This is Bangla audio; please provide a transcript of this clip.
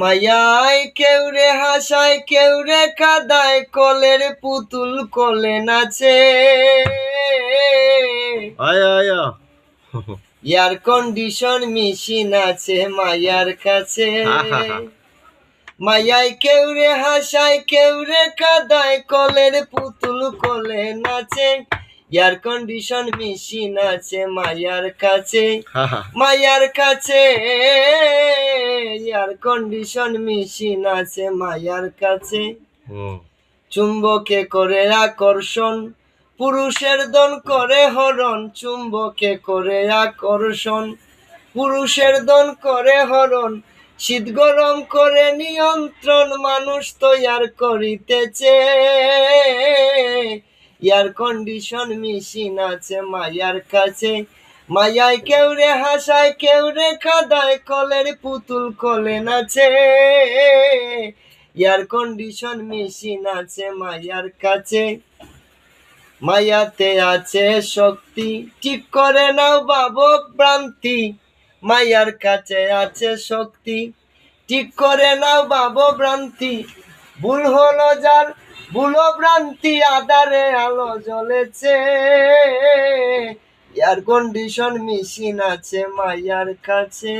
মায়াই কেউ রে হাসায় কেউ রে কাদায় কলের পুতুল কলে নাচে আয়। এয়ার কন্ডিশন মেশিন আছে মায়ার কাছে। মায়াই কেউ রে হাসায় কেউ রে কাদায় কলের পুতুল কলে নাচে এয়ার কন্ডিশন মেশিন আছে মায়ার কাছে। মায়ার কাছে এয়ার কন্ডিশন মেশিন আছে মায়ার কাছে। চুম্বকে করে আকর্ষণ পুরুষের দন করে হরণ চুম্বকে করে আকর্ষণ পুরুষের দন করে হরণ শীত গরম করে নিয়ন্ত্রণ মানুষ তৈয়ার করিতেছে এয়ার কন্ডিশন মেশিন আছে মায়ার কাছে। মায়ায় কেউ রে হাসায় কেউ রে খাদায়, কলের পুতুল কলে নাচে। এয়ার কন্ডিশন মেশিন আছে মায়ার কাছে। মায়াতে আছে শক্তি, ঠিক করে নাও বাবক ভ্রান্তি। মায়ার কাছে আছে শক্তি, ঠিক করে নাও বাবো ভ্রান্তি। ভুল হলো যার ভুলো ভ্রান্তি আলো জ্বলেছে। এয়ার কন্ডিশন মেশিন আছে মায়ার কাছে।